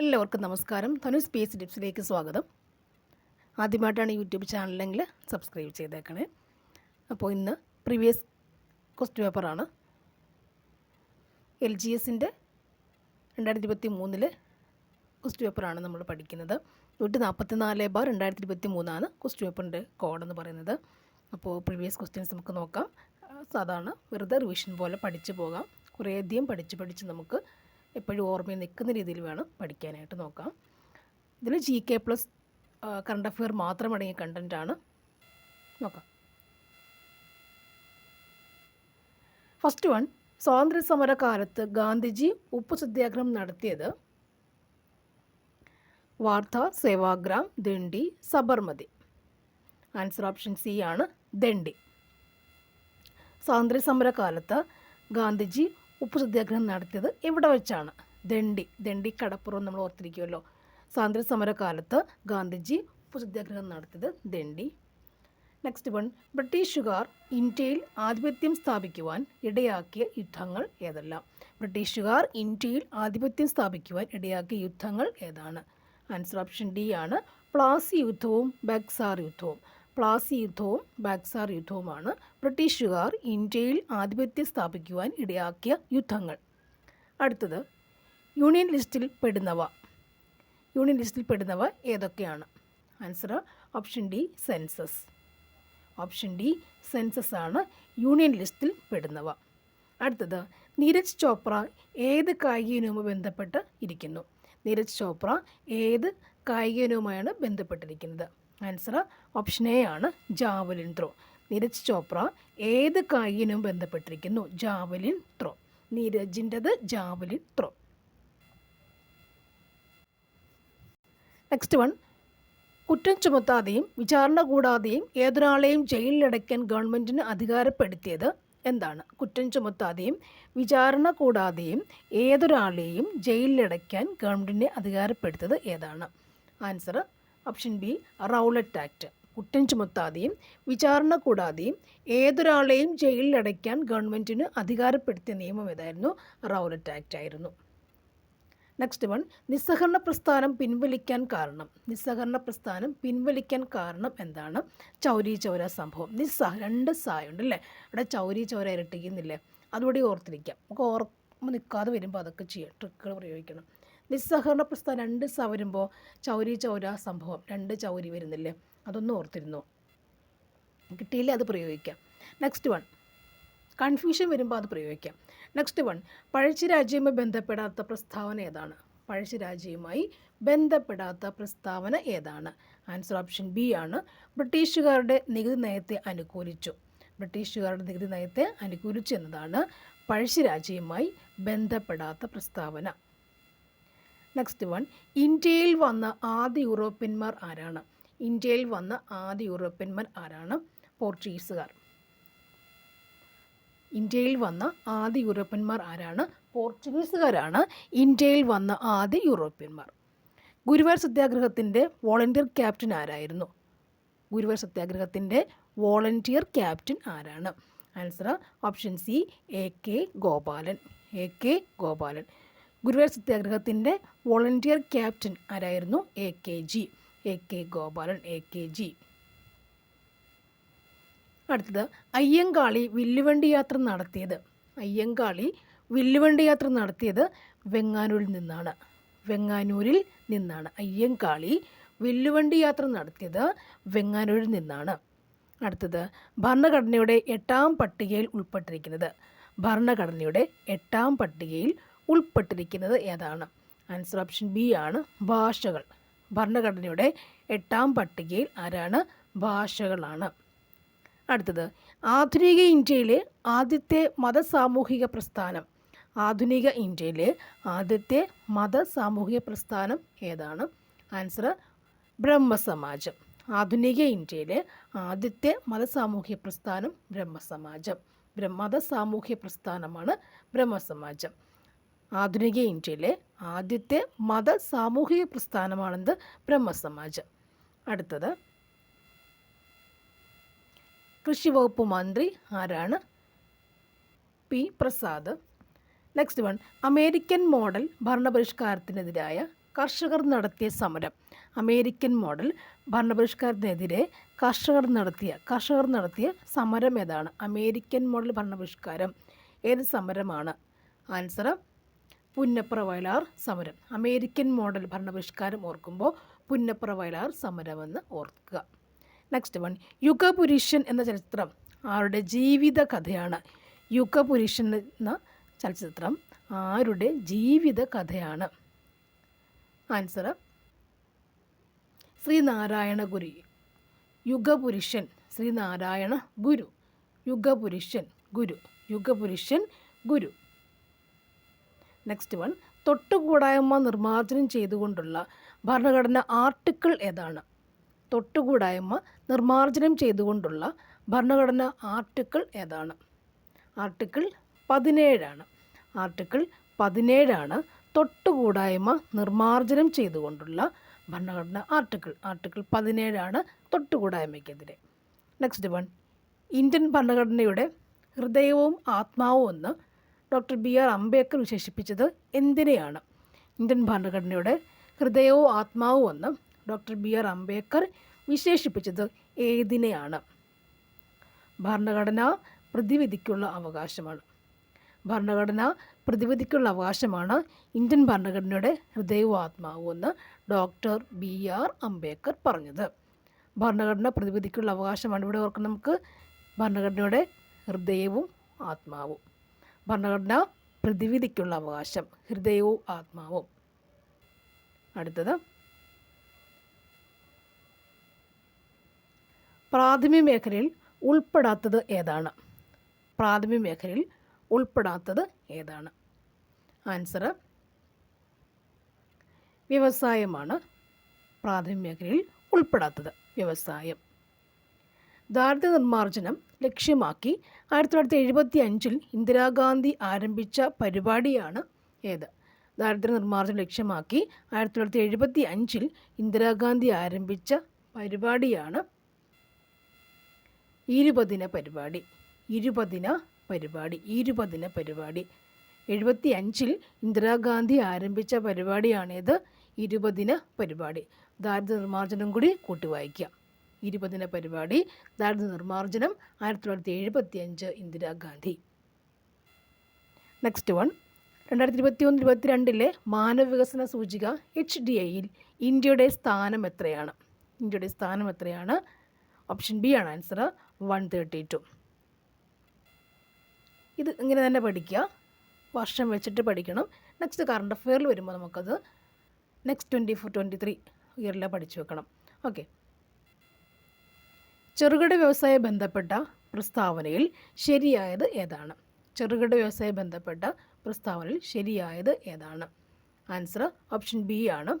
എല്ലാവർക്കും നമസ്കാരം. ധനു സ്പേസ് ടിപ്സിലേക്ക് സ്വാഗതം. ആദ്യമായിട്ടാണ് യൂട്യൂബ് ചാനലെങ്കിൽ സബ്സ്ക്രൈബ് ചെയ്തേക്കണേ. അപ്പോൾ ഇന്ന് പ്രീവിയസ് ക്വസ്റ്റ് പേപ്പറാണ് എൽ ജി എസിന്റെ രണ്ടായിരത്തി ഇരുപത്തി മൂന്നിലെ ക്വസ്റ്റ് പേപ്പറാണ് നമ്മൾ പഠിക്കുന്നത്. നൂറ്റി നാൽപ്പത്തി നാല് ബാർ രണ്ടായിരത്തി ഇരുപത്തി മൂന്നാണ് ക്വസ്റ്റ് പേപ്പറിന്റെ കോഡെന്ന് പറയുന്നത്. അപ്പോൾ പ്രീവിയസ് ക്വസ്റ്റ്യൻസ് നമുക്ക് നോക്കാം. സാധാരണ വെറുതെ റിവിഷൻ പോലെ പഠിച്ചു പോകാം. കുറേയധികം പഠിച്ച് പഠിച്ച് നമുക്ക് എപ്പോഴും ഓർമ്മയിൽ നിൽക്കുന്ന രീതിയിൽ വേണം പഠിക്കാനായിട്ട് നോക്കാം. ഇതിൽ G K plus current affair മാത്രം അടങ്ങിയ ആണ്. നോക്കാം. ഫസ്റ്റ് വൺ സ്വാതന്ത്ര്യ കാലത്ത് ഗാന്ധിജി ഉപ്പ് സത്യാഗ്രഹം നടത്തിയത് വാർത്ത Sevagram Dandi Sabarmati. Answer option C ആണ് ദണ്ഡി. സ്വാതന്ത്ര്യ കാലത്ത് ഗാന്ധിജി ഉപ്പ് സത്യാഗ്രഹം നടത്തിയത് എവിടെ വെച്ചാണ്? ദണ്ഡി. ദണ്ഡി കടപ്പുറം നമ്മൾ ഓർത്തിരിക്കുമല്ലോ സ്വാതന്ത്ര്യ സമര കാലത്ത് ഗാന്ധിജി ഉപ്പ് സത്യാഗ്രഹം നടത്തിയത് ദണ്ഡി. നെക്സ്റ്റ് വൺ ബ്രിട്ടീഷുകാർ ഇന്ത്യയിൽ ആധിപത്യം സ്ഥാപിക്കുവാൻ ഇടയാക്കിയ യുദ്ധങ്ങൾ ഏതെല്ലാം? ബ്രിട്ടീഷുകാർ ഇന്ത്യയിൽ ആധിപത്യം സ്ഥാപിക്കുവാൻ ഇടയാക്കിയ യുദ്ധങ്ങൾ ഏതാണ്? ആൻസർ ഓപ്ഷൻ ഡി ആണ്. പ്ലാസി യുദ്ധവും ബക്സാർ യുദ്ധവും. പ്ലാസി യുദ്ധവും ബാക്സാർ യുദ്ധവുമാണ് ബ്രിട്ടീഷുകാർ ഇന്ത്യയിൽ ആധിപത്യം സ്ഥാപിക്കുവാൻ ഇടയാക്കിയ യുദ്ധങ്ങൾ. അടുത്തത് യൂണിയൻ ലിസ്റ്റിൽ പെടുന്നവ. യൂണിയൻ ലിസ്റ്റിൽ പെടുന്നവ ഏതൊക്കെയാണ്? Answer option D census. Option D census ആണ് യൂണിയൻ ലിസ്റ്റിൽ പെടുന്നവ. അടുത്തത് നീരജ് ചോപ്ര ഏത് കായിക ഇനവുമായി ബന്ധപ്പെട്ട് ഇരിക്കുന്നു? നീരജ് ചോപ്ര ഏത് കായിക ഇനവുമായാണ് ബന്ധപ്പെട്ടിരിക്കുന്നത്? ആൻസർ ഓപ്ഷൻ എ ആണ് ജാവലിൻ ത്രോ. നീരജ് ചോപ്ര ഏത് കായിക ഇനവും ബന്ധപ്പെട്ടിരിക്കുന്നു? Javelin throw. നീരജിന്റെത് javelin throw. Next one കുറ്റം ചുമത്താതെയും വിചാരണ കൂടാതെയും ഏതൊരാളെയും ജയിലിലടയ്ക്കാൻ ഗവൺമെന്റിന് അധികാരപ്പെടുത്തിയത് എന്താണ്? കുറ്റം ചുമത്താതെയും വിചാരണ കൂടാതെയും ഏതൊരാളെയും ജയിലിലടയ്ക്കാൻ ഗവൺമെന്റിനെ അധികാരപ്പെടുത്തിയത് ഏതാണ്? Answer option B Rowlatt Act കുറ്റം ചുമത്താതെയും വിചാരണ കൂടാതെയും ഏതൊരാളെയും ജയിലിലടയ്ക്കാൻ ഗവൺമെന്റിന് അധികാരപ്പെടുത്തിയ നിയമം ഏതായിരുന്നു? റൗലറ്റ് ആക്ട് ആയിരുന്നു. നെക്സ്റ്റ് വൺ നിസ്സഹകരണ പ്രസ്ഥാനം പിൻവലിക്കാൻ കാരണം. നിസ്സഹകരണ പ്രസ്ഥാനം പിൻവലിക്കാൻ കാരണം എന്താണ്? ചൗരി ചൗര സംഭവം. നിസ്സഹ രണ്ട് സായുണ്ട് അല്ലേ അവിടെ ചൗരി ചൗര ഇരട്ടിക്കുന്നില്ലേ? അതുകൂടി ഓർത്തിരിക്കാം. നമുക്ക് ഓർമ്മ നിൽക്കാതെ വരുമ്പോൾ അതൊക്കെ ചെയ്യാം. ട്രിക്കുകൾ പ്രയോഗിക്കണം. നിസ്സഹകരണ പ്രസ്ഥാനം രണ്ട് സ വരുമ്പോൾ ചൗരി ചൗര സംഭവം രണ്ട് ചൗരി വരുന്നില്ലേ? അതൊന്നും ഓർത്തിരുന്നു. കിട്ടിയില്ല അത് പ്രയോഗിക്കാം. നെക്സ്റ്റ് വൺ കൺഫ്യൂഷൻ വരുമ്പോൾ അത് പ്രയോഗിക്കാം. നെക്സ്റ്റ് വൺ പഴശ്ശിരാജ്യവുമായി ബന്ധപ്പെടാത്ത പ്രസ്താവന ഏതാണ്? പഴശ്ശിരാജ്യവുമായി ബന്ധപ്പെടാത്ത പ്രസ്താവന ഏതാണ്? ആൻസർ ഓപ്ഷൻ ബി ആണ്. ബ്രിട്ടീഷുകാരുടെ നികുതി നയത്തെ അനുകൂലിച്ചു. ബ്രിട്ടീഷുകാരുടെ നികുതി നയത്തെ അനുകൂലിച്ചു എന്നതാണ് പഴശ്ശിരാജ്യവുമായി ബന്ധപ്പെടാത്ത പ്രസ്താവന. നെക്സ്റ്റ് വൺ ഇന്ത്യയിൽ വന്ന ആദ്യ യൂറോപ്യന്മാർ ആരാണ്? ഇന്ത്യയിൽ വന്ന ആദ്യ യൂറോപ്യന്മാർ ആരാണ്? പോർച്ചുഗീസുകാർ. ഇന്ത്യയിൽ വന്ന ആദ്യ യൂറോപ്യന്മാർ ആരാണ്? പോർച്ചുഗീസുകാരാണ്. ഇന്ത്യയിൽ വന്ന ആദ്യ യൂറോപ്യന്മാർ. ഗുരുവായൂർ സത്യാഗ്രഹത്തിന്റെ വോളണ്ടിയർ ക്യാപ്റ്റൻ ആരായിരുന്നു? ഗുരുവായൂർ സത്യാഗ്രഹത്തിന്റെ വോളണ്ടിയർ ക്യാപ്റ്റൻ ആരാണ്? Answer option C A K Gopalan. A K Gopalan. Guruvayur സത്യാഗ്രഹത്തിന്റെ volunteer captain ആരായിരുന്നു? A K G. A K Gopalan A K G. അടുത്തത് അയ്യങ്കാളി വില്ലുവണ്ടി യാത്ര നടത്തിയത്. അയ്യങ്കാളി വില്ലുവണ്ടി യാത്ര നടത്തിയത് വെങ്ങാനൂരിൽ നിന്നാണ്. വെങ്ങാനൂരിൽ നിന്നാണ്. അയ്യങ്കാളി വില്ലുവണ്ടി യാത്ര നടത്തിയത് വെങ്ങാനൂരിൽ നിന്നാണ്. അടുത്തത് ഭരണഘടനയുടെ എട്ടാം പട്ടികയിൽ ഉൾപ്പെട്ടിരിക്കുന്നത്. ഭരണഘടനയുടെ എട്ടാം പട്ടികയിൽ ഉൾപ്പെട്ടിരിക്കുന്നത് ഏതാണ്? ആൻസർ ഓപ്ഷൻ ബി ആണ് ഭാഷകൾ. ഭരണഘടനയുടെ എട്ടാം പട്ടികയിൽ ആരാണ് ഭാഷകളാണ്? അടുത്തത് ആധുനിക ഇന്ത്യയിലെ ആദ്യത്തെ മതസാമൂഹിക പ്രസ്ഥാനം. ആധുനിക ഇന്ത്യയിലെ ആദ്യത്തെ മതസാമൂഹിക പ്രസ്ഥാനം ഏതാണ്? ആൻസർ ബ്രഹ്മസമാജം. ആധുനിക ഇന്ത്യയിലെ ആദ്യത്തെ മതസാമൂഹ്യ പ്രസ്ഥാനം ബ്രഹ്മസമാജം. മതസാമൂഹ്യ പ്രസ്ഥാനമാണ് ബ്രഹ്മസമാജം. ആധുനിക ഇന്ത്യയിലെ ആദ്യത്തെ മത സാമൂഹിക പ്രസ്ഥാനമാണെന്ന് ബ്രഹ്മസമാജം. അടുത്തത്. കൃഷി വകുപ്പ് മന്ത്രി ആരാണ്? P. Prasad. Next one American model ഭരണപരിഷ്കാരത്തിനെതിരായ കർഷകർ നടത്തിയ സമരം. അമേരിക്കൻ മോഡൽ ഭരണപരിഷ്കാരത്തിനെതിരെ കർഷകർ നടത്തിയ കർഷകർ നടത്തിയ സമരം ഏതാണ്? അമേരിക്കൻ മോഡൽ ഭരണപരിഷ്കാരം. ഏത് സമരമാണ്? ആൻസർ പുന്നപ്ര വയലാർ സമരം. അമേരിക്കൻ മോഡൽ ഭരണപരിഷ്കാരം ഓർക്കുമ്പോൾ പുന്നപ്ര വയലാർ സമരമെന്ന് ഓർക്കുക. നെക്സ്റ്റ് വൺ യുഗപുരുഷൻ എന്ന ചലച്ചിത്രം ആരുടെ ജീവിത കഥയാണ് യുഗപുരുഷൻ എന്ന ചലച്ചിത്രം ആരുടെ ജീവിത കഥയാണ് answer Sree Narayana Guru Yugapurushan Sree Narayana Guru. Yugapurushan Guru. Yugapurushan Guru. Next one തൊട്ടുകൂടായ്മ നിർമ്മാർജനം ചെയ്തുകൊണ്ടുള്ള ഭരണഘടന ആർട്ടിക്കിൾ ഏതാണ്? തൊട്ടുകൂടായ്മ നിർമ്മാർജനം ചെയ്തുകൊണ്ടുള്ള ഭരണഘടന ആർട്ടിക്കിൾ ഏതാണ്? ആർട്ടിക്കിൾ പതിനേഴാണ്. ആർട്ടിക്കിൾ പതിനേഴാണ് തൊട്ടുകൂടായ്മ നിർമ്മാർജനം ചെയ്തുകൊണ്ടുള്ള ഭരണഘടന ആർട്ടിക്കിൾ ആർട്ടിക്കിൾ പതിനേഴാണ് തൊട്ടുകൂടായ്മയ്ക്കെതിരെ. നെക്സ്റ്റ് വൺ ഇന്ത്യൻ ഭരണഘടനയുടെ ഹൃദയവും ആത്മാവും എന്ന് ഡോക്ടർ ബി ആർ അംബേദ്കർ വിശേഷിപ്പിച്ചത് എന്തിനെയാണ്? ഇന്ത്യൻ ഭരണഘടനയുടെ ഹൃദയവും ആത്മാവും എന്ന് ഡോക്ടർ ബി ആർ അംബേദ്കർ വിശേഷിപ്പിച്ചത് ഏതിനെയാണ്? ഭരണഘടന പ്രതിവിധിക്കുള്ള അവകാശമാണ്. ഭരണഘടന പ്രതിവിധിക്കുള്ള അവകാശമാണ് ഇന്ത്യൻ ഭരണഘടനയുടെ ഹൃദയവും ആത്മാവും എന്ന് ഡോക്ടർ ബി ആർ അംബേദ്കർ പറഞ്ഞത്. ഭരണഘടന പ്രതിവിധിക്കുള്ള അവകാശമാണ്. ഇവിടെ ഓർക്കണം നമുക്ക് ഭരണഘടനയുടെ ഹൃദയവും ആത്മാവും. ഭരണഘടന പ്രതിവിധിക്കുള്ള അവകാശം ഹൃദയവും ആത്മാവും. അടുത്തത്. പ്രാഥമിക മേഖലയിൽ ഉൾപ്പെടാത്തത് ഏതാണ്? പ്രാഥമിക മേഖലയിൽ ഉൾപ്പെടാത്തത് ഏതാണ്? ആൻസർ വ്യവസായമാണ് പ്രാഥമിക മേഖലയിൽ ഉൾപ്പെടാത്തത്. വ്യവസായം. ദാരിദ്ര്യ നിർമ്മാർജനം ലക്ഷ്യമാക്കി ആയിരത്തി തൊള്ളായിരത്തി എഴുപത്തി അഞ്ചിൽ ഇന്ദിരാഗാന്ധി ആരംഭിച്ച പരിപാടിയാണ് ഏത്. ദാരിദ്ര്യ നിർമ്മാർജനം ലക്ഷ്യമാക്കി ആയിരത്തി തൊള്ളായിരത്തി എഴുപത്തി അഞ്ചിൽ ഇന്ദിരാഗാന്ധി ആരംഭിച്ച പരിപാടിയാണ് ഇരുപതിന പരിപാടി. ഇരുപതിന പരിപാടി. ഇരുപതിന പരിപാടി. എഴുപത്തി അഞ്ചിൽ ഇന്ദിരാഗാന്ധി ആരംഭിച്ച പരിപാടിയാണേത്. ഇരുപതിന പരിപാടി. ദാരിദ്ര്യ നിർമ്മാർജനം കൂടി കൂട്ടി വായിക്കാം. ഇരുപതിന പരിപാടി. ദാരിദ്ര്യ നിർമ്മാർജനം. ആയിരത്തി തൊള്ളായിരത്തി എഴുപത്തി അഞ്ച് ഇന്ദിരാഗാന്ധി നെക്സ്റ്റ് വൺ രണ്ടായിരത്തി ഇരുപത്തി ഒന്ന് ഇരുപത്തിരണ്ടിലെ മാനവ വികസന സൂചിക എച്ച് ഡി ഐയിൽ ഇന്ത്യയുടെ സ്ഥാനം എത്രയാണ്? ഇന്ത്യയുടെ സ്ഥാനം എത്രയാണ്? ഓപ്ഷൻ ബി ആണ് ആൻസർ വൺ തേർട്ടി ടു ഇത് ഇങ്ങനെ തന്നെ പഠിക്കുക. വർഷം വെച്ചിട്ട് പഠിക്കണം. നെക്സ്റ്റ് കറണ്ട് അഫെയറിൽ വരുമ്പോൾ നമുക്കത് next twenty four twenty three ഇയറിൽ പഠിച്ചു വെക്കണം. ഓക്കെ ചെറുകിട വ്യവസായ ബന്ധപ്പെട്ട പ്രസ്താവനയിൽ ശരിയായത് ഏതാണ്? ചെറുകിട വ്യവസായ ബന്ധപ്പെട്ട പ്രസ്താവനയിൽ ശരിയായത് ഏതാണ്? ആൻസർ ഓപ്ഷൻ ബി ആണ്.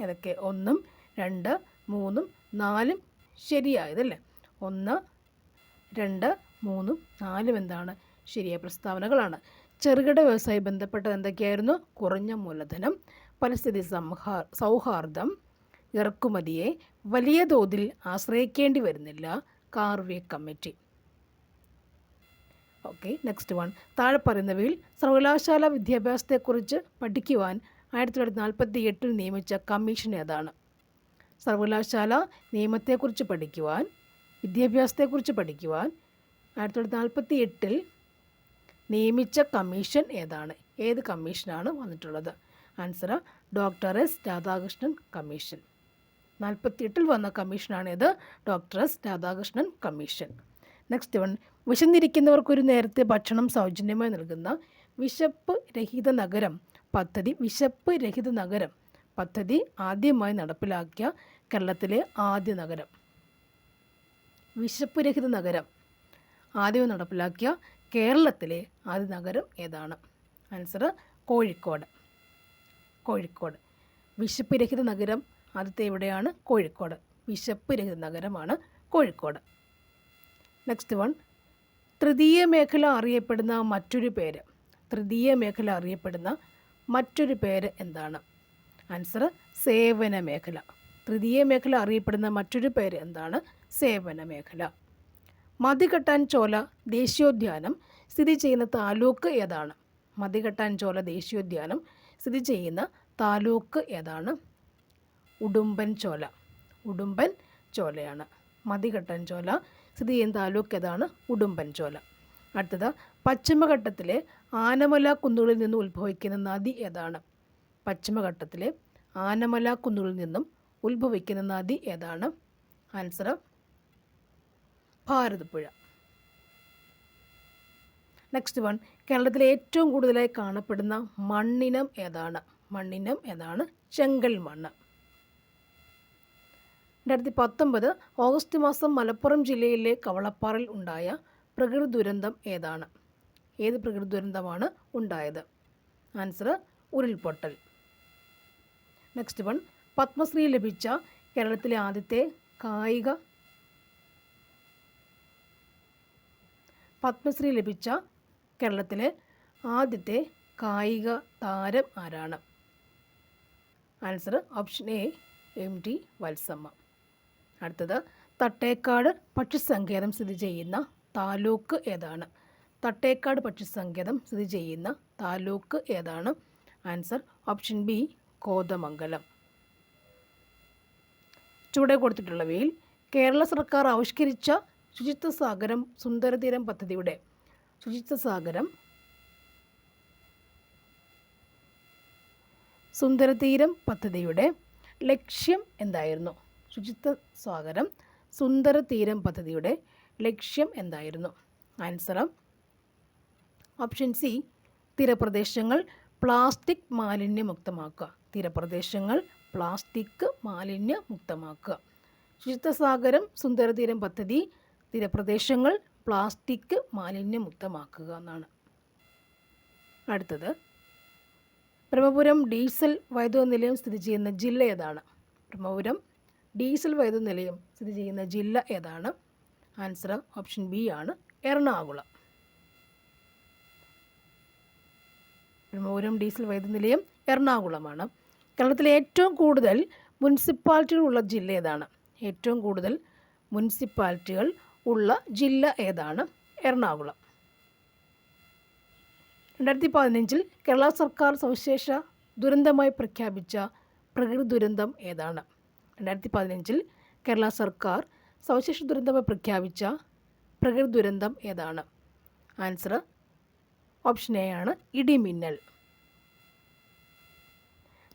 ഏതൊക്കെ? ഒന്നും രണ്ട് മൂന്നും നാലും ശരിയായതല്ലേ ഒന്ന് രണ്ട് മൂന്നും നാലും എന്താണ്? ശരിയായ പ്രസ്താവനകളാണ്. ചെറുകിട വ്യവസായ ബന്ധപ്പെട്ടത് എന്തൊക്കെയായിരുന്നു? കുറഞ്ഞ മൂലധനം പരിസ്ഥിതി സംഹാ സൗഹാർദ്ദം ഇറക്കുമതിയെ വലിയ തോതിൽ ആശ്രയിക്കേണ്ടി വരുന്നില്ല Karve committee. Okay next one. താഴെ പറയുന്നവയിൽ സർവകലാശാല വിദ്യാഭ്യാസത്തെക്കുറിച്ച് പഠിക്കുവാൻ ആയിരത്തി തൊള്ളായിരത്തി നാൽപ്പത്തി എട്ടിൽ നിയമിച്ച കമ്മീഷൻ ഏതാണ്? സർവകലാശാല നിയമത്തെക്കുറിച്ച് പഠിക്കുവാൻ വിദ്യാഭ്യാസത്തെക്കുറിച്ച് പഠിക്കുവാൻ ആയിരത്തി തൊള്ളായിരത്തി നാൽപ്പത്തി എട്ടിൽ നിയമിച്ച കമ്മീഷൻ ഏതാണ്? ഏത് കമ്മീഷനാണ് വന്നിട്ടുള്ളത്? Answer doctor S Radhakrishnan commission. നാൽപ്പത്തിയെട്ടിൽ വന്ന കമ്മീഷനാണിത്. Doctor S. Radhakrishnan commission. Next one. വിശന്നിരിക്കുന്നവർക്കൊരു നേരത്തെ ഭക്ഷണം സൗജന്യമായി നൽകുന്ന വിശപ്പ് രഹിത നഗരം. പദ്ധതി വിശപ്പ് രഹിത നഗരം. പദ്ധതി ആദ്യമായി നടപ്പിലാക്കിയ കേരളത്തിലെ ആദ്യ നഗരം. വിശപ്പ് രഹിത നഗരം. ആദ്യമായി നടപ്പിലാക്കിയ കേരളത്തിലെ ആദ്യ നഗരം ഏതാണ്? ആൻസർ കോഴിക്കോട്. കോഴിക്കോട്. വിശപ്പ് രഹിത നഗരം ആദ്യത്തെ എവിടെയാണ്? കോഴിക്കോട്. വിശപ്പ് രഹിത നഗരമാണ് കോഴിക്കോട്. നെക്സ്റ്റ് വൺ തൃതീയ മേഖല അറിയപ്പെടുന്ന മറ്റൊരു പേര്. തൃതീയ മേഖല അറിയപ്പെടുന്ന മറ്റൊരു പേര് എന്താണ്? ആൻസർ സേവന മേഖല. തൃതീയ മേഖല അറിയപ്പെടുന്ന മറ്റൊരു പേര് എന്താണ്? സേവന മേഖല. മതികെട്ടാൻ ചോല ദേശീയോദ്യാനം സ്ഥിതി ചെയ്യുന്ന താലൂക്ക് ഏതാണ്? മതികെട്ടാൻചോല ദേശീയോദ്യാനം സ്ഥിതി ചെയ്യുന്ന താലൂക്ക് ഏതാണ്? ഉടുമ്പൻ ചോല. ഉടുമ്പൻ ചോലയാണ്. മതികെട്ടാൻചോല സ്ഥിതി ചെയ്യുന്ന താലൂക്ക് ഏതാണ്? ഉടുമ്പൻ ചോല. അടുത്തത് പശ്ചിമഘട്ടത്തിലെ ആനമല കുന്നുകളിൽ നിന്ന് ഉത്ഭവിക്കുന്ന നദി ഏതാണ്? പശ്ചിമഘട്ടത്തിലെ ആനമല കുന്നുകളിൽ നിന്നും ഉത്ഭവിക്കുന്ന നദി ഏതാണ്? ആൻസർ ഭാരതപ്പുഴ. നെക്സ്റ്റ് വൺ കേരളത്തിലെ ഏറ്റവും കൂടുതലായി കാണപ്പെടുന്ന മണ്ണിനം ഏതാണ്? മണ്ണിനം ഏതാണ്? ചെങ്കൽ മണ്ണ്. രണ്ടായിരത്തി പത്തൊമ്പത് ഓഗസ്റ്റ് മാസം മലപ്പുറം ജില്ലയിലെ കവളപ്പാറയിൽ ഉണ്ടായ പ്രകൃതി ദുരന്തം ഏതാണ്? ഏത് പ്രകൃതി ദുരന്തമാണ് ഉണ്ടായത്? ആൻസർ ഉരുൾപൊട്ടൽ. നെക്സ്റ്റ് വൺ പത്മശ്രീ ലഭിച്ച കേരളത്തിലെ ആദ്യത്തെ കായിക പത്മശ്രീ ലഭിച്ച കേരളത്തിലെ ആദ്യത്തെ കായിക താരം ആരാണ്? Answer option A M T Valsamma. അടുത്തത് തട്ടേക്കാട് പക്ഷിസങ്കേതം സ്ഥിതി ചെയ്യുന്ന താലൂക്ക് ഏതാണ്? തട്ടേക്കാട് പക്ഷിസങ്കേതം സ്ഥിതി ചെയ്യുന്ന താലൂക്ക് ഏതാണ്? Answer option B Kothamangalam. ചുവടെ കൊടുത്തിട്ടുള്ളവയിൽ കേരള സർക്കാർ ആവിഷ്കരിച്ച ശുചിത്വ സാഗരം സുന്ദരതീരം പദ്ധതിയുടെ ശുചിത്വ സാഗരം സുന്ദരതീരം പദ്ധതിയുടെ ലക്ഷ്യം എന്തായിരുന്നു? ശുചിത്വ സാഗരം സുന്ദരതീരം പദ്ധതിയുടെ ലക്ഷ്യം എന്തായിരുന്നു? ആൻസർ ഓപ്ഷൻ സി തീരപ്രദേശങ്ങൾ പ്ലാസ്റ്റിക് മാലിന്യമുക്തമാക്കുക. തീരപ്രദേശങ്ങൾ പ്ലാസ്റ്റിക് മാലിന്യമുക്തമാക്കുക. ശുചിത്വ സാഗരം സുന്ദരതീരം പദ്ധതി തീരപ്രദേശങ്ങൾ പ്ലാസ്റ്റിക് മാലിന്യമുക്തമാക്കുക എന്നാണ്. അടുത്തത് ബ്രഹ്മപുരം ഡീസൽ വൈദ്യുത നിലയം സ്ഥിതി ചെയ്യുന്ന ജില്ല ഏതാണ്? ബ്രഹ്മപുരം ഡീസൽ വൈദ്യുത നിലയം സ്ഥിതി ചെയ്യുന്ന ജില്ല ഏതാണ്? ആൻസർ ഓപ്ഷൻ ബി ആണ് എറണാകുളം. ബ്രഹ്മപുരം ഡീസൽ വൈദ്യുത നിലയം എറണാകുളമാണ്. കേരളത്തിലെ ഏറ്റവും കൂടുതൽ മുനിസിപ്പാലിറ്റികൾ ഉള്ള ജില്ല ഏതാണ്? ഏറ്റവും കൂടുതൽ മുനിസിപ്പാലിറ്റികൾ ഉള്ള ജില്ല ഏതാണ്? എറണാകുളം. രണ്ടായിരത്തി പതിനഞ്ചിൽ കേരള സർക്കാർ സവിശേഷ ദുരന്തമായി പ്രഖ്യാപിച്ച പ്രകൃതി ദുരന്തം ഏതാണ്? രണ്ടായിരത്തി പതിനഞ്ചിൽ കേരള സർക്കാർ സവിശേഷ ദുരന്തമായി പ്രഖ്യാപിച്ച പ്രകൃതി ദുരന്തം ഏതാണ്? ആൻസർ ഓപ്ഷൻ എ ആണ് ഇടിമിന്നൽ.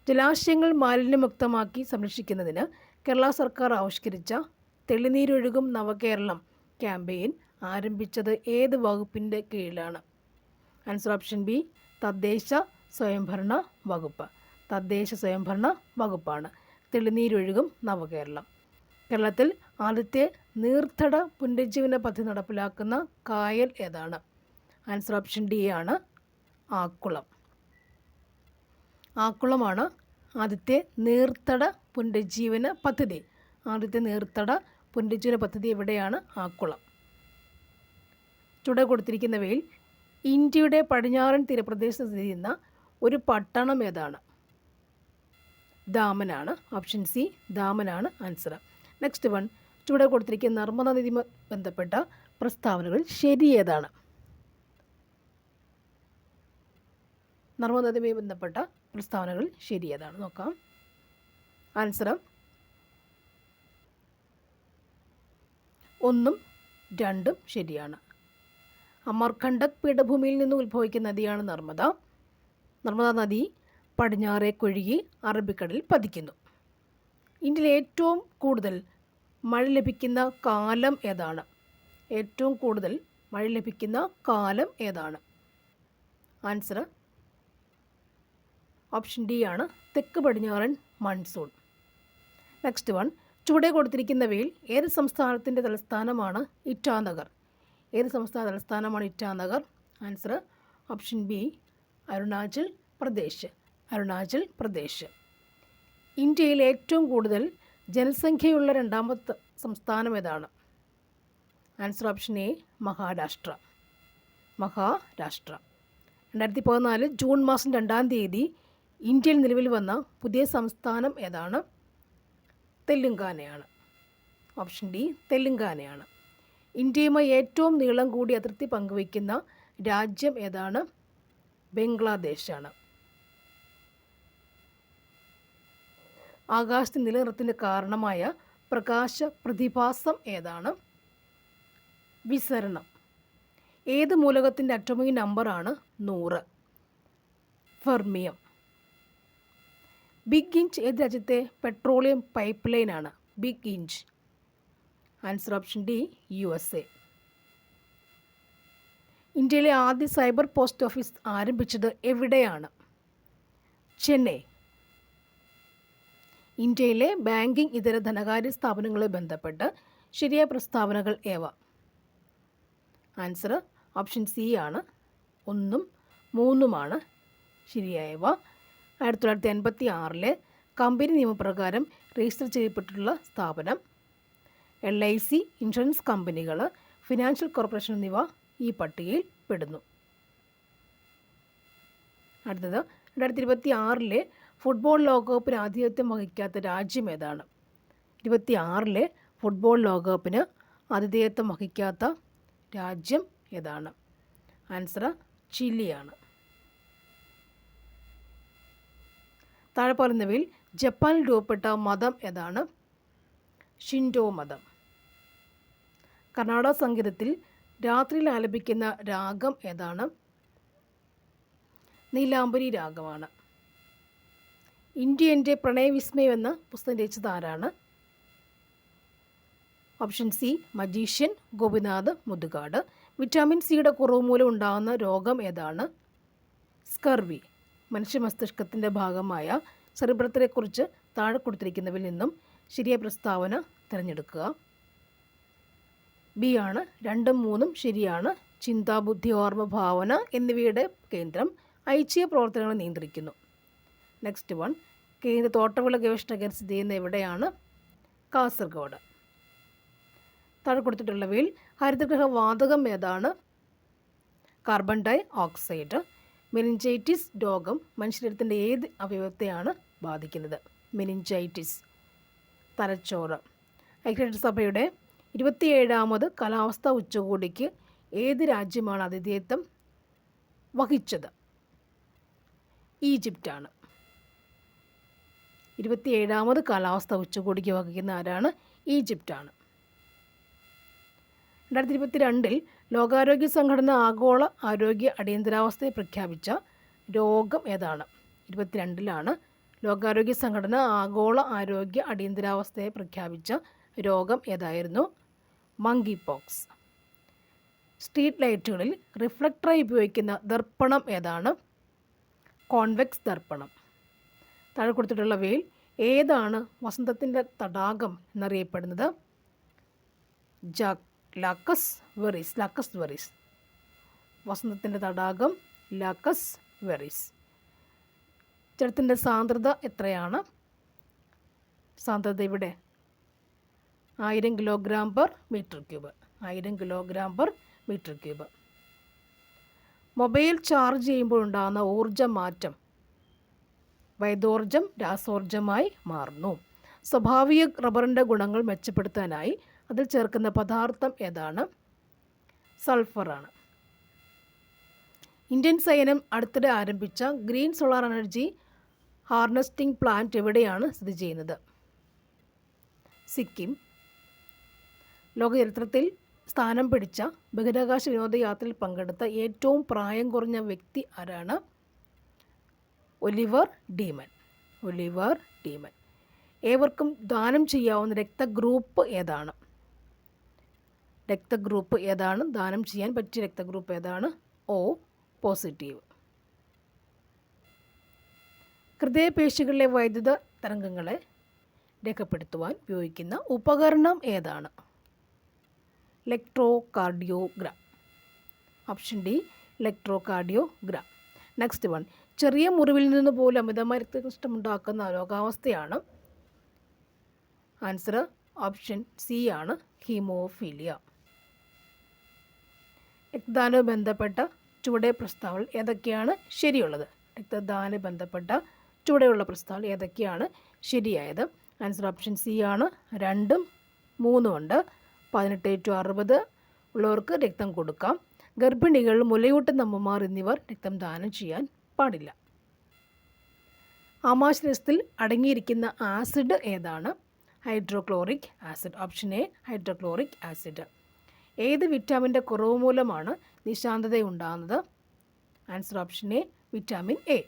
ജലാശയങ്ങൾ മാലിന്യമുക്തമാക്കി സംരക്ഷിക്കുന്നതിന് കേരള സർക്കാർ ആവിഷ്കരിച്ച തെളിനീരൊഴുകും നവകേരളം ക്യാമ്പയിൻ ആരംഭിച്ചത് ഏത് വകുപ്പിന്റെ കീഴിലാണ്? ആൻസർ ഓപ്ഷൻ ബി തദ്ദേശ സ്വയംഭരണ വകുപ്പ്. തദ്ദേശ സ്വയംഭരണ വകുപ്പാണ്. തെളിനീരൊഴുകും നവകേരളം. കേരളത്തിൽ ആദ്യത്തെ നീർത്തട പുനരുജ്ജീവന പദ്ധതി നടപ്പിലാക്കുന്ന കായൽ ഏതാണ്? ആൻസർ ഓപ്ഷൻ ഡി ആണ് ആക്കുളം. ആക്കുളമാണ് ആദ്യത്തെ നീർത്തട പുനരുജ്ജീവന പദ്ധതി. ആദ്യത്തെ നീർത്തട പുനരുജ്ജീവന പദ്ധതി എവിടെയാണ്? ആക്കുളം. ചുവടെ കൊടുത്തിരിക്കുന്നവയിൽ ഇന്ത്യയുടെ പടിഞ്ഞാറൻ തീരപ്രദേശത്ത് സ്ഥിതി ചെയ്യുന്ന ഒരു പട്ടണം ഏതാണ്? ദാമനാണ്. ഓപ്ഷൻ സി ദാമനാണ് ആൻസർ നെക്സ്റ്റ് വൺ ചുവടെ കൊടുത്തിരിക്കുന്ന നർമ്മദ നിധി ബന്ധപ്പെട്ട പ്രസ്താവനകൾ ശരി ഏതാണ്? നർമ്മദ ബന്ധപ്പെട്ട പ്രസ്താവനകൾ ശരി ഏതാണ്? നോക്കാം. ആൻസർ ഒന്നും രണ്ടും ശരിയാണ്. അമർഖണ്ഡക് പീഠഭൂമിയിൽ നിന്ന് ഉത്ഭവിക്കുന്ന നദിയാണ് നർമ്മദ. നർമ്മദ നദി പടിഞ്ഞാറേ കൊഴുകി അറബിക്കടലിൽ പതിക്കുന്നു. ഇന്ത്യയിൽ ഏറ്റവും കൂടുതൽ മഴ ലഭിക്കുന്ന കാലം ഏതാണ്? ഏറ്റവും കൂടുതൽ മഴ ലഭിക്കുന്ന കാലം ഏതാണ്? ആൻസർ ഓപ്ഷൻ ഡി ആണ്. തെക്ക് പടിഞ്ഞാറൻ മൺസൂൺ. Next one. ചുവടെ കൊടുത്തിരിക്കുന്നവയിൽ ഏത് സംസ്ഥാനത്തിന്റെ തലസ്ഥാനമാണ് ഇറ്റാനഗർ? ഏത് സംസ്ഥാന തലസ്ഥാനമാണ് Itanagar? Answer option B Arunachal Pradesh. Arunachal Pradesh. ഇന്ത്യയിൽ ഏറ്റവും കൂടുതൽ ജനസംഖ്യയുള്ള രണ്ടാമത്തെ സംസ്ഥാനം ഏതാണ്? Answer option A Maharashtra. Maharashtra. രണ്ടായിരത്തി പതിനാല് ജൂൺ മാസം രണ്ടാം തീയതി ഇന്ത്യയിൽ നിലവിൽ വന്ന പുതിയ സംസ്ഥാനം ഏതാണ്? തെലുങ്കാനയാണ്. ഓപ്ഷൻ ഡി തെലുങ്കാനയാണ്. ഇന്ത്യയുമായി ഏറ്റവും നീളം കൂടി അതിർത്തി പങ്കുവയ്ക്കുന്ന രാജ്യം ഏതാണ്? ബംഗ്ലാദേശാണ്. ആകാശത്ത് നിലനിർത്തിന് കാരണമായ പ്രകാശ പ്രതിഭാസം ഏതാണ്? വിസരണം. ഏത് മൂലകത്തിന്റെ അറ്റോമിക് നമ്പറാണ് നൂറ്? ഫെർമിയം. ബിഗ് ഇഞ്ച് ഏത് രാജ്യത്തെ പെട്രോളിയം പൈപ്പ് ലൈനാണ് big inch. Answer option D U S A. ഇന്ത്യയിലെ ആദ്യ സൈബർ പോസ്റ്റ് ഓഫീസ് ആരംഭിച്ചത് എവിടെയാണ്? ചെന്നൈ. ഇന്ത്യയിലെ ബാങ്കിംഗ് ഇതര ധനകാര്യ സ്ഥാപനങ്ങളെ ബന്ധപ്പെട്ട് ശരിയായ പ്രസ്താവനകൾ ഏവ? ആൻസർ ഓപ്ഷൻ സി ആണ്. ഒന്നും മൂന്നുമാണ് ശരിയായവ ആയിരത്തി തൊള്ളായിരത്തി എൺപത്തി ആറിലെ കമ്പനി നിയമപ്രകാരം രജിസ്റ്റർ ചെയ്യപ്പെട്ടിട്ടുള്ള സ്ഥാപനം എൽ ഐ സി ഇൻഷുറൻസ് കമ്പനികൾ ഫിനാൻഷ്യൽ കോർപ്പറേഷൻ എന്നിവ ഈ പട്ടികയിൽ പെടുന്നു. അടുത്തത് രണ്ടായിരത്തി ഇരുപത്തി ആറിലെ ഫുട്ബോൾ ലോകകപ്പിന് ആതിഥ്യം വഹിക്കാത്ത രാജ്യം ഏതാണ്? ഇരുപത്തി ആറിലെ ഫുട്ബോൾ ലോകകപ്പിന് ആതിഥേയത്വം വഹിക്കാത്ത രാജ്യം ഏതാണ്? ആൻസർ ചില്ലിയാണ് താഴെ പറയുന്നവയിൽ ജപ്പാനിൽ രൂപപ്പെട്ട മതം ഏതാണ്? ഷിൻഡോ മതം. കർണാടക സംഗീതത്തിൽ രാത്രിയിൽ ആലപിക്കുന്ന രാഗം ഏതാണ്? നീലാംബരി രാഗമാണ്. ഇന്ത്യ എന്റെ പ്രണയവിസ്മയം എന്ന പുസ്തകം രചിച്ചത് ആരാണ്? Option C magician Gopinath Muthukad. Vitamin സിയുടെ കുറവ് മൂലം ഉണ്ടാകുന്ന രോഗം ഏതാണ്? സ്കർവി. മനുഷ്യ മസ്തിഷ്കത്തിന്റെ ഭാഗമായ സെറിബ്രത്തിനെക്കുറിച്ച് താഴെ കൊടുത്തിരിക്കുന്നവയിൽ നിന്നും ശരിയായ പ്രസ്താവന തിരഞ്ഞെടുക്കുക. ബി ആണ് രണ്ടും മൂന്നും ശരിയാണ്. ചിന്താബുദ്ധി ഓർമ്മ ഭാവന എന്നിവയുടെ കേന്ദ്രം ഐച്ഛിക പ്രവർത്തനങ്ങൾ നിയന്ത്രിക്കുന്നു. നെക്സ്റ്റ് വൺ കേന്ദ്ര തോട്ടവിള ഗവേഷണ കേന്ദ്രം സ്ഥിതി ചെയ്യുന്ന എവിടെയാണ്? കാസർഗോഡ്. താഴെ കൊടുത്തിട്ടുള്ളവയിൽ ഹരിതഗ്രഹ വാതകം ഏതാണ്? കാർബൺ ഡൈ ഓക്സൈഡ് മെനിഞ്ചൈറ്റിസ് രോഗം മനുഷ്യരത്തിന്റെ ഏത് അവയവത്തെയാണ് ബാധിക്കുന്നത്? മെനിഞ്ചൈറ്റിസ് തലച്ചോറ്. ഐക്യരാഷ്ട്രസഭയുടെ ഇരുപത്തിയേഴാമത് കാലാവസ്ഥാ ഉച്ചകോടിക്ക് ഏത് രാജ്യമാണ് ആതിഥേയത്വം വഹിച്ചത്? ഈജിപ്റ്റാണ്. ഇരുപത്തിയേഴാമത് കാലാവസ്ഥ ഉച്ചകോടിക്ക് വഹിക്കുന്ന ആരാണ്? ഈജിപ്റ്റാണ്. രണ്ടായിരത്തി ഇരുപത്തി രണ്ടിൽ ലോകാരോഗ്യ സംഘടന ആഗോള ആരോഗ്യ അടിയന്തരാവസ്ഥയെ പ്രഖ്യാപിച്ച രോഗം ഏതാണ്? ഇരുപത്തിരണ്ടിലാണ് ലോകാരോഗ്യ സംഘടന ആഗോള ആരോഗ്യ അടിയന്തരാവസ്ഥയെ പ്രഖ്യാപിച്ച രോഗം ഏതായിരുന്നു? മങ്കി പോക്സ് സ്ട്രീറ്റ് ലൈറ്റുകളിൽ റിഫ്ലക്ടറായി ഉപയോഗിക്കുന്ന ദർപ്പണം ഏതാണ്? കോൺവെക്സ് ദർപ്പണം. താഴെ കൊടുത്തിട്ടുള്ളവയിൽ ഏതാണ് വസന്തത്തിന്റെ തടാകം എന്നറിയപ്പെടുന്നത്? ജാക് ലാക്കസ് വെറീസ് ലാക്കസ് വെറീസ്. വസന്തത്തിന്റെ തടാകം ലാക്കസ് വെറീസ്. ജലത്തിന്റെ സാന്ദ്രത എത്രയാണ്? സാന്ദ്രത ഇവിടെ ആയിരം കിലോഗ്രാം പെർ മീറ്റർ ക്യൂബ്. ആയിരം kilogram per metre cube. Mobile charge ചെയ്യുമ്പോൾ ഉണ്ടാകുന്ന ഊർജ മാറ്റം വൈദോർജം രാസോർജമായി മാറുന്നു. സ്വാഭാവിക റബ്ബറിന്റെ ഗുണങ്ങൾ മെച്ചപ്പെടുത്താനായി അതിൽ ചേർക്കുന്ന പദാർത്ഥം ഏതാണ്? സൾഫറാണ് ഇന്ത്യൻ സൈന്യം അടുത്തിടെ ആരംഭിച്ച green solar energy harnessing plant എവിടെയാണ് സ്ഥിതി ചെയ്യുന്നത്? സിക്കിം. ലോകചരിത്രത്തിൽ സ്ഥാനം പിടിച്ച ബഹിരാകാശ വിനോദയാത്രയിൽ പങ്കെടുത്ത ഏറ്റവും പ്രായം കുറഞ്ഞ വ്യക്തി ആരാണ്? Oliver Daemen. Oliver Daemen. ഏവർക്കും ദാനം ചെയ്യാവുന്ന രക്തഗ്രൂപ്പ് ഏതാണ്? രക്തഗ്രൂപ്പ് ഏതാണ്? ദാനം ചെയ്യാൻ പറ്റിയ രക്തഗ്രൂപ്പ് ഏതാണ്? O positive. ഹൃദയപേശികളിലെ വൈദ്യുത തരംഗങ്ങളെ രേഖപ്പെടുത്തുവാൻ ഉപയോഗിക്കുന്ന ഉപകരണം ഏതാണ്? Electrocardiogram option D electrocardiogram next one ചെറിയ മുറിവിൽ നിന്ന് പോലും അമിതമായ രക്തനഷ്ടം ഉണ്ടാക്കുന്ന രോഗാവസ്ഥയാണ്. ആൻസർ ഓപ്ഷൻ സി ആണ് ഹീമോഫീലിയ. രക്തദാന ബന്ധപ്പെട്ട ചുവടെ പ്രസ്താവൽ ഏതൊക്കെയാണ്? ശരിയുള്ളത്. രക്തദാന ബന്ധപ്പെട്ട ചുവടെയുള്ള പ്രസ്താവൽ ഏതൊക്കെയാണ്? ശരിയായത്. ആൻസർ ഓപ്ഷൻ സി ആണ് രണ്ടും മൂന്നും ഉണ്ട്. പതിനെട്ട് ടു അറുപത് ഉള്ളവർക്ക് രക്തം കൊടുക്കാം. ഗർഭിണികൾ മുലയൂട്ടുന്ന അമ്മമാർ എന്നിവർ രക്തം ദാനം ചെയ്യാൻ പാടില്ല. ആമാശയത്തിൽ അടങ്ങിയിരിക്കുന്ന ആസിഡ് ഏതാണ്? Hydrochloric acid option A hydrochloric acid. ഏത് വിറ്റാമിന്റെ കുറവ് മൂലമാണ് നിശാന്തത ഉണ്ടാകുന്നത് answer option A vitamin A.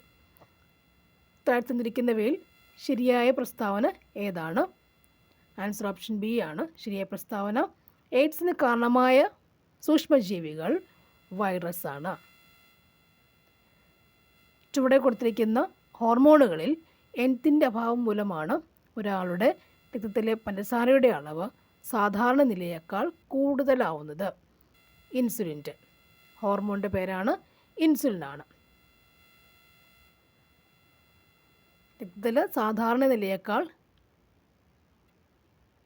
താഴ്ത്തുന്നിരിക്കുന്നവയിൽ ശരിയായ പ്രസ്താവന ഏതാണ്? ആൻസർ ഓപ്ഷൻ ബി ആണ് ശരിയായ പ്രസ്താവന. എയ്ഡ്സിന് കാരണമായ സൂക്ഷ്മജീവികൾ വൈറസ് ആണ് ചുവടെ കൊടുത്തിരിക്കുന്ന ഹോർമോണുകളിൽ എൻത്തിന്റെ അഭാവം മൂലമാണ് ഒരാളുടെ രക്തത്തിലെ പഞ്ചസാരയുടെ അളവ് സാധാരണ നിലയേക്കാൾ കൂടുതലാവുന്നത്. ഇൻസുലിന്റെ ഹോർമോണിന്റെ പേരാണ് ഇൻസുലിനാണ് രക്തത്തിൽ സാധാരണ നിലയേക്കാൾ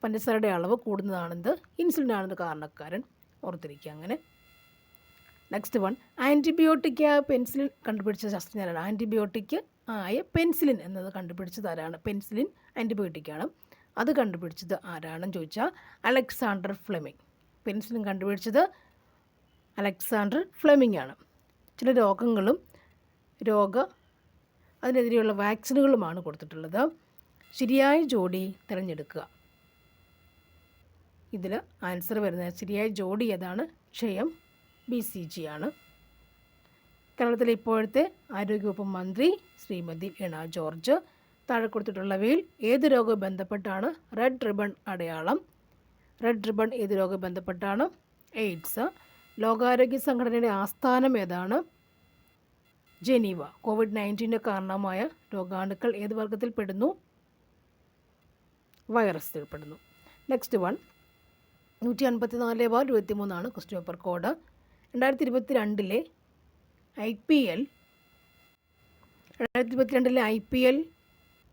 പഞ്ചസാരയുടെ അളവ് കൂടുന്നതാണെന്ത്? ഇൻസുലിനാണെന്ന് കാരണക്കാരൻ ഓർത്തിരിക്കുക. അങ്ങനെ നെക്സ്റ്റ് വൺ ആന്റിബയോട്ടിക് പെൻസിലിൻ കണ്ടുപിടിച്ച ശാസ്ത്രജ്ഞനാണ് ആന്റിബയോട്ടിക് ആയ പെൻസിലിൻ എന്നത് കണ്ടുപിടിച്ചത് ആരാണ്? പെൻസിലിൻ ആന്റിബയോട്ടിക്കാണ് അത് കണ്ടുപിടിച്ചത് ആരാണെന്ന് ചോദിച്ചാൽ അലക്സാണ്ടർ ഫ്ലെമിങ് പെൻസിലിൻ കണ്ടുപിടിച്ചത് അലക്സാണ്ടർ ഫ്ലെമിങ് ആണ്. ചില രോഗങ്ങളും രോഗ അതിനെതിരെയുള്ള വാക്സിനുകളുമാണ് കൊടുത്തിട്ടുള്ളത്. ശരിയായ ജോഡി തിരഞ്ഞെടുക്കുക. ഇതിൽ ആൻസർ വരുന്നത് ശരിയായ ജോഡി ഏതാണ്? ക്ഷയം ബി സി ജി ആണ്. കേരളത്തിലെ ഇപ്പോഴത്തെ ആരോഗ്യവകുപ്പ് മന്ത്രി ശ്രീമതി ഇണ ജോർജ്. താഴെ കൊടുത്തിട്ടുള്ളവയിൽ ഏത് രോഗവും ബന്ധപ്പെട്ടാണ് റെഡ് റിബൺ അടയാളം. റെഡ് റിബൺ ഏത് രോഗം ബന്ധപ്പെട്ടാണ്? എയ്ഡ്സ് ലോകാരോഗ്യ സംഘടനയുടെ ആസ്ഥാനം ഏതാണ്? ജനീവ. കോവിഡ് നയന്റീന്റെ കാരണമായ രോഗാണുക്കൾ ഏത് വർഗത്തിൽപ്പെടുന്നു വൈറസിൽപ്പെടുന്നു വൈറസിൽ പെടുന്നു. നെക്സ്റ്റ് വൺ നൂറ്റി അൻപത്തി നാല് ബാർ ഇരുപത്തി മൂന്നാണ് ക്വസ്റ്റ്യൻ പേപ്പർ കോഡ്. രണ്ടായിരത്തി ഇരുപത്തി രണ്ടിലെ ഐ പി എൽ രണ്ടായിരത്തി ഇരുപത്തി രണ്ടിലെ ഐ പി എൽ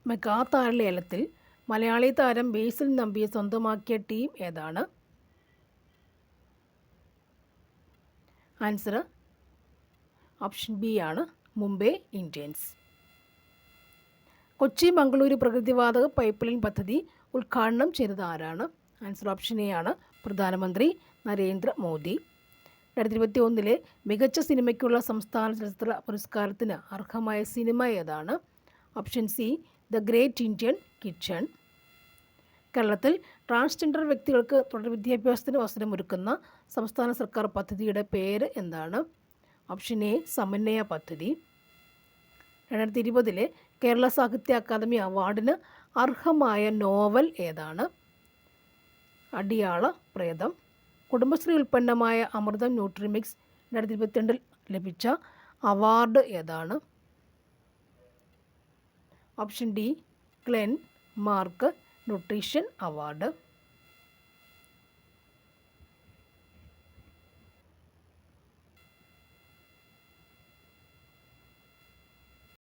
മെഗാ താരലേലത്തിൽ മലയാളി താരം ബേസിൽ നമ്പിയെ സ്വന്തമാക്കിയ ടീം ഏതാണ്? ആൻസർ ഓപ്ഷൻ ബി ആണ് മുംബൈ ഇന്ത്യൻസ്. കൊച്ചി മംഗളൂരു പ്രകൃതിവാതക പൈപ്പ് ലൈൻ പദ്ധതി ഉദ്ഘാടനം ചെയ്തത് ആരാണ്? ആൻസർ ഓപ്ഷൻ എ ആണ് പ്രധാനമന്ത്രി നരേന്ദ്ര മോദി. രണ്ടായിരത്തി ഇരുപത്തി ഒന്നിലെ മികച്ച സിനിമയ്ക്കുള്ള സംസ്ഥാന ചലച്ചിത്ര പുരസ്കാരത്തിന് അർഹമായ സിനിമ ഏതാണ്? Option C the great Indian kitchen. കേരളത്തിൽ ട്രാൻസ്ജെൻഡർ വ്യക്തികൾക്ക് തുടർ വിദ്യാഭ്യാസത്തിന് അവസരമൊരുക്കുന്ന സംസ്ഥാന സർക്കാർ പദ്ധതിയുടെ പേര് എന്താണ്? ഓപ്ഷൻ എ സമന്വയ പദ്ധതി. രണ്ടായിരത്തി ഇരുപതിലെ കേരള സാഹിത്യ അക്കാദമി അവാർഡിന് അർഹമായ നോവൽ ഏതാണ്? അടിയാള പ്രേതം. കുടുംബശ്രീ ഉൽപ്പന്നമായ അമൃതം ന്യൂട്രിമിക്സ് രണ്ടായിരത്തി ഇരുപത്തിരണ്ടിൽ ലഭിച്ച അവാർഡ് ഏതാണ്? Option D clean mark nutrition award.